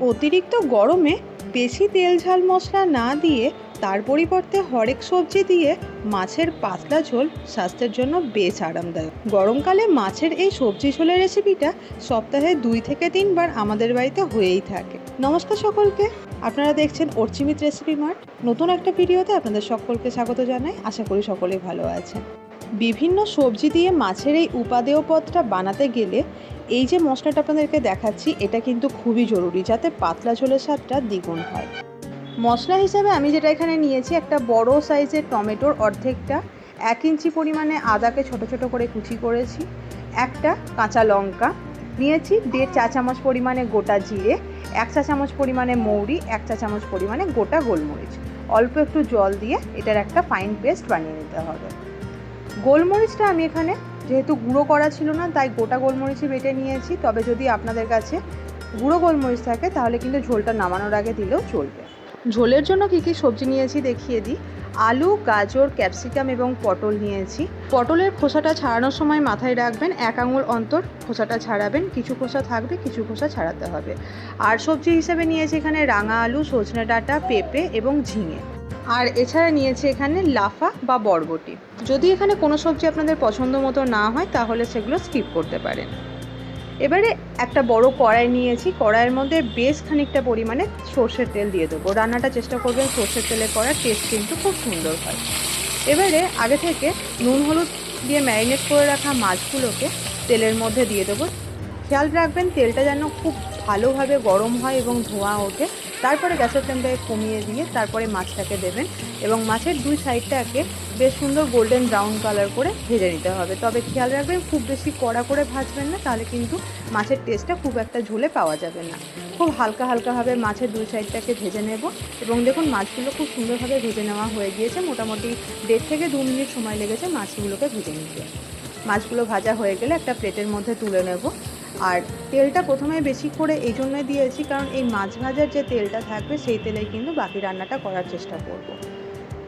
অতিরিক্ত গরমে বেশি তেল ঝাল মশলা না দিয়ে তার পরিবর্তে হরেক সবজি দিয়ে মাছের পাতলা ঝোল স্বাস্থ্যের জন্য বেশ আরামদায়ক। গরমকালে মাছের এই সবজি ঝোলের রেসিপিটা সপ্তাহে দুই থেকে তিনবার আমাদের বাড়িতে হয়েই থাকে। নমস্কার সকলকে। আপনারা দেখছেন অর্চিমিত রেসিপি মার্ট। নতুন একটা ভিডিওতে আপনাদের সকলকে স্বাগত জানাই। আশা করি সকলেই ভালো আছেন। বিভিন্ন সবজি দিয়ে মাছের এই উপাদেয় পদটা বানাতে গেলে এই যে মশলাটা আপনাদেরকে দেখাচ্ছি, এটা কিন্তু খুবই জরুরি যাতে পাতলা ঝোলের স্বাদটা দ্বিগুণ হয়। মশলা হিসাবে আমি যেটা এখানে নিয়েছি, একটা বড় সাইজের টমেটোর অর্ধেকটা, এক ইঞ্চি পরিমাণে আদাকে ছোট ছোট করে কুচি করেছি, একটা কাঁচা লঙ্কা, নিয়েছি দেড় চা চামচ পরিমাণে গোটা জিরে, এক চা চামচ পরিমাণে মৌরি, এক চা চামচ পরিমাণে গোটা গোলমরিচ। অল্প একটু জল দিয়ে এটার একটা ফাইন পেস্ট বানিয়ে নিতে হবে। গোলমরিচটা আমি এখানে যেহেতু গুঁড়ো করা ছিল না, তাই গোটা গোলমরিচই বেটে নিয়েছি। তবে যদি আপনাদের কাছে গুঁড়ো গোলমরিচ থাকে, তাহলে কিন্তু ঝোলটা নামানোর আগে দিলেও চলবে। ঝোলের জন্য কী কী সবজি নিয়েছি দেখিয়ে দিই। আলু, গাজর, ক্যাপসিকাম এবং পটল নিয়েছি। পটলের খোসাটা ছাড়ানোর সময় মাথায় রাখবেন, এক আঙুল অন্তর খোসাটা ছাড়াবেন, কিছু খোসা থাকবে, কিছু খোসা ছাড়াতে হবে। আর সবজি হিসেবে নিয়েছি এখানে রাঙা আলু, সজনে ডাঁটা, পেঁপে এবং ঝিঙে। আর এছাড়া নিয়েছি এখানে লাফা বা বরবটি। যদি এখানে কোনো সবজি আপনাদের পছন্দ মতো না হয়, তাহলে সেগুলো স্কিপ করতে পারেন। এবারে একটা বড় কড়াই নিয়েছি। কড়াইয়ের মধ্যে বেশ খানিকটা পরিমাণে সর্ষের তেল দিয়ে দেবো। রান্নাটা চেষ্টা করবেন, সর্ষের তেলে করার টেস্ট কিন্তু খুব সুন্দর হয়। এবারে আগে থেকে নুন, হলুদ দিয়ে ম্যারিনেট করে রাখা মাছগুলোকে তেলের মধ্যে দিয়ে দেবো। খেয়াল রাখবেন, তেলটা যেন খুব ভালোভাবে গরম হয় এবং ধোঁয়া ওঠে। তারপরে গ্যাসের ফ্লেমটাকে কমিয়ে দিয়ে তারপরে মাছটাকে দেবেন এবং মাছের দুই সাইডটাকে বেশ সুন্দর গোল্ডেন ব্রাউন কালার করে ভেজে নিতে হবে। তবে খেয়াল রাখবেন, খুব বেশি কড়া করে ভাজবেন না, তাহলে কিন্তু মাছের টেস্টটা খুব একটা ঝোলে পাওয়া যাবে না। খুব হালকা হালকাভাবে মাছের দুই সাইডটাকে ভেজে নেব এবং দেখুন মাছগুলো খুব সুন্দরভাবে ভেজে নেওয়া হয়ে গিয়েছে। মোটামুটি দেড় থেকে দু মিনিট সময় লেগেছে মাছগুলোকে ভেজে নিতে। মাছগুলো ভাজা হয়ে গেলে একটা প্লেটের মধ্যে তুলে নেব। আর তেলটা প্রথমে বেশি করে এই জন্যই দিয়েছি, কারণ এই মাছ ভাজার যে তেলটা থাকবে সেই তেলেই কিন্তু বাকি রান্নাটা করার চেষ্টা করব।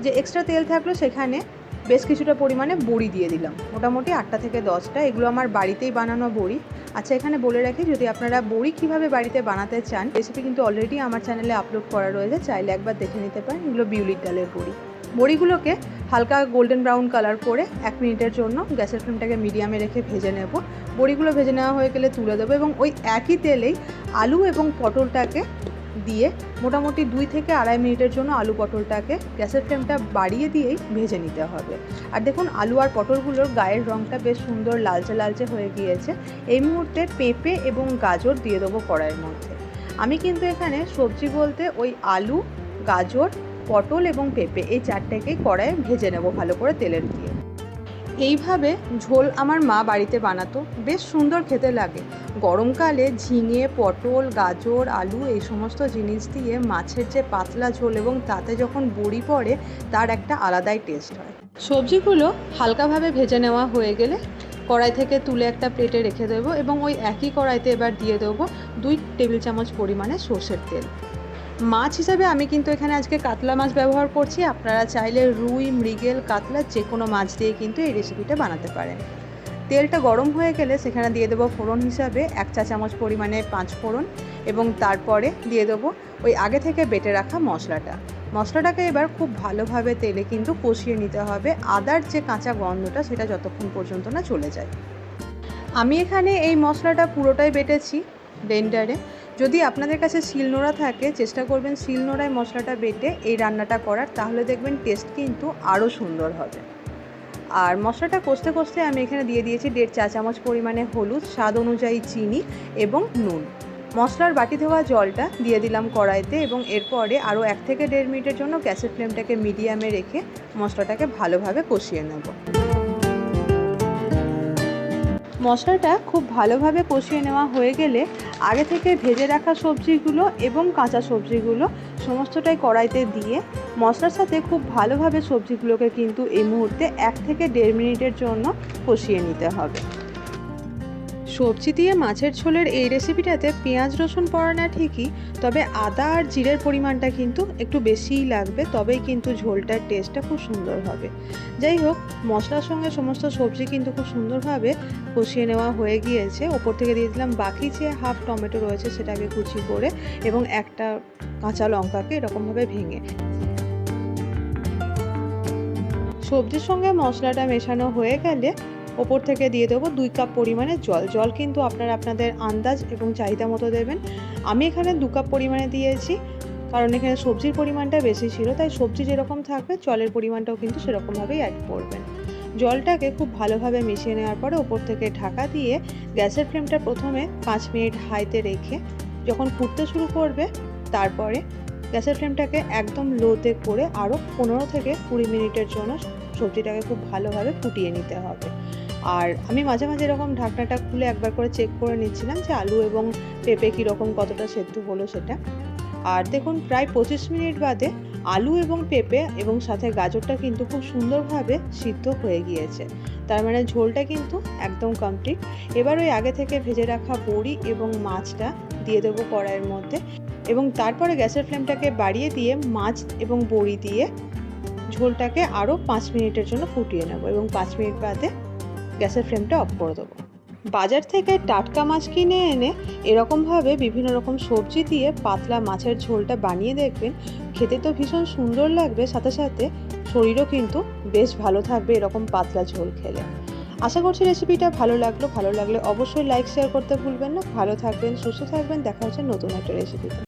যে এক্সট্রা তেল থাকল সেখানে বেশ কিছুটা পরিমাণে বড়ি দিয়ে দিলাম। মোটামুটি আটটা থেকে দশটা, এগুলো আমার বাড়িতেই বানানো বড়ি। আচ্ছা এখানে বলে রাখি, যদি আপনারা বড়ি কীভাবে বাড়িতে বানাতে চান রেসিপি কিন্তু অলরেডি আমার চ্যানেলে আপলোড করা রয়েছে, চাইলে একবার দেখে নিতে পারেন, এগুলো বিউলির ডালের বড়ি। বড়িগুলোকে হালকা গোল্ডেন ব্রাউন কালার করে এক মিনিটের জন্য গ্যাসের ফ্লেমটাকে মিডিয়ামে রেখে ভেজে নেব। বড়িগুলো ভেজে নেওয়া হয়ে গেলে তুলে দেবো এবং ওই একই তেলেই আলু এবং পটলটাকে দিয়ে মোটামুটি দুই থেকে আড়াই মিনিটের জন্য আলু পটলটাকে গ্যাসের ফ্লেমটা বাড়িয়ে দিয়েই ভেজে নিতে হবে। আর দেখুন, আলু আর পটলগুলোর গায়ের রঙটা বেশ সুন্দর লালচে লালচে হয়ে গিয়েছে। এই মুহূর্তে পেঁপে এবং গাজর দিয়ে দেবো কড়াইয়ের মধ্যে। আমি কিন্তু এখানে সবজি বলতে ওই আলু, গাজর পটল এবং পেঁপে, এই চারটাকেই কড়াইয়ে ভেজে নেব ভালো করে তেলের দিয়ে এইভাবে ঝোল আমার মা বাড়িতে বানাতো। বেশ সুন্দর খেতে লাগে। গরমকালে ঝিঙে, পটল, গাজর, আলু এই সমস্ত জিনিস দিয়ে মাছের যে পাতলা ঝোল এবং তাতে যখন বড়ি পড়ে, তার একটা আলাদাই টেস্ট হয়। সবজিগুলো হালকাভাবে ভেজে নেওয়া হয়ে গেলে কড়াই থেকে তুলে একটা প্লেটে রেখে দেবো এবং ওই একই কড়াইতে এবার দিয়ে দেবো দুই টেবিল চামচ পরিমাণে সর্ষের তেল। মাছ হিসাবে আমি কিন্তু এখানে আজকে কাতলা মাছ ব্যবহার করছি। আপনারা চাইলে রুই, মৃগেল, কাতলা যে কোনো মাছ দিয়ে কিন্তু এই রেসিপিটা বানাতে পারেন। তেলটা গরম হয়ে গেলে সেখানে দিয়ে দেবো ফোড়ন হিসাবে এক চা চামচ পরিমাণে পাঁচ ফোড়ন এবং তারপরে দিয়ে দেবো ওই আগে থেকে বেটে রাখা মশলাটা। মশলাটাকে এবার খুব ভালোভাবে তেলে কিন্তু কষিয়ে নিতে হবে। আদার যে কাঁচা গন্ধটা সেটা যতক্ষণ পর্যন্ত না চলে যায়। আমি এখানে এই মশলাটা পুরোটাই বেটেছি ব্লেন্ডারে। যদি আপনাদের কাছে শিলনোড়া থাকে, চেষ্টা করবেন শিলনোড়ায় মশলাটা বেটে এই রান্নাটা করার, তাহলে দেখবেন টেস্ট কিন্তু আরও সুন্দর হবে। আর মশলাটা কষতে কষতে আমি এখানে দিয়ে দিয়েছি দেড় চা চামচ পরিমাণে হলুদ, স্বাদ অনুযায়ী চিনি এবং নুন। মশলার বাটি ধোয়া জলটা দিয়ে দিলাম কড়াইতে এবং এরপরে আরও এক থেকে দেড় মিনিটের জন্য গ্যাসের ফ্লেমটাকে মিডিয়ামে রেখে মশলাটাকে ভালোভাবে কষিয়ে নেব। মশলাটা খুব ভালোভাবে কষিয়ে নেওয়া হয়ে গেলে আগে থেকে ভেজে রাখা সবজিগুলো এবং কাঁচা সবজিগুলো সমস্তটাই কড়াইতে দিয়ে মশলার সাথে খুব ভালোভাবে সবজিগুলোকে কিন্তু এই মুহূর্তে এক থেকে দেড় মিনিটের জন্য কষিয়ে নিতে হবে। সবজি দিয়ে মাছের ঝোলের এই রেসিপিটাতে পেঁয়াজ, রসুন পড়ে না ঠিকই, তবে আদা আর জিরের পরিমাণটা কিন্তু একটু বেশিই লাগবে, তবেই কিন্তু ঝোলটার টেস্টটা খুব সুন্দর হবে। যাই হোক, মশলার সঙ্গে সমস্ত সবজি কিন্তু খুব সুন্দরভাবে কষিয়ে নেওয়া হয়ে গিয়েছে। ওপর থেকে দিয়ে দিলাম বাকি যে হাফ টমেটো রয়েছে সেটাকে কুচি করে এবং একটা কাঁচা লঙ্কাকে এরকমভাবে ভেঙে। সবজির সঙ্গে মশলাটা মেশানো হয়ে গেলে ওপর থেকে দিয়ে দেবো দুই কাপ পরিমাণে জল। জল কিন্তু আপনারা আপনাদের আন্দাজ এবং চাহিদা মতো দেবেন। আমি এখানে দু কাপ পরিমাণে দিয়েছি, কারণ এখানে সবজির পরিমাণটা বেশি ছিল, তাই সবজি যেরকম থাকবে, জলের পরিমাণটাও কিন্তু সেরকমভাবেই অ্যাড করবেন। জলটাকে খুব ভালোভাবে মিশিয়ে নেওয়ার পরে ওপর থেকে ঢাকা দিয়ে গ্যাসের ফ্লেমটা প্রথমে পাঁচ মিনিট হাইতে রেখে যখন ফুটতে শুরু করবে, তারপরে গ্যাসের ফ্লেমটাকে একদম লোতে করে আরও পনেরো থেকে কুড়ি মিনিটের জন্য সবজিটাকে খুব ভালোভাবে ফুটিয়ে নিতে হবে। আর আমি মাঝে মাঝে এরকম ঢাকনাটা খুলে একবার করে চেক করে নিচ্ছিলাম যে আলু এবং পেঁপে কীরকম কতটা সেদ্ধ হলো সেটা। আর দেখুন, প্রায় পঁচিশ মিনিট বাদে আলু এবং পেঁপে এবং সাথে গাজরটা কিন্তু খুব সুন্দরভাবে সিদ্ধ হয়ে গিয়েছে। তার মানে ঝোলটা কিন্তু একদম কমপ্লিট এবার ওই আগে থেকে ভেজে রাখা বড়ি এবং মাছটা দিয়ে দেবো কড়াইয়ের মধ্যে এবং তারপরে গ্যাসের ফ্লেমটাকে বাড়িয়ে দিয়ে মাছ এবং বড়ি দিয়ে ঝোলটাকে আরও পাঁচ মিনিটের জন্য ফুটিয়ে নেব এবং পাঁচ মিনিট বাদে গ্যাসের ফ্লেমটা অফ করে দেবো। বাজার থেকে টাটকা মাছ কিনে এনে এরকমভাবে বিভিন্ন রকম সবজি দিয়ে পাতলা মাছের ঝোলটা বানিয়ে দেখবেন, খেতে তো ভীষণ সুন্দর লাগবে, সাথে সাথে শরীরও কিন্তু বেশ ভালো থাকবে এরকম পাতলা ঝোল খেলে। আশা করছি রেসিপিটা ভালো লাগল, ভালো লাগলে অবশ্যই লাইক, শেয়ার করতে ভুলবেন না। ভালো থাকবেন, সুস্থ থাকবেন, দেখা হচ্ছে নতুন একটা রেসিপিতে।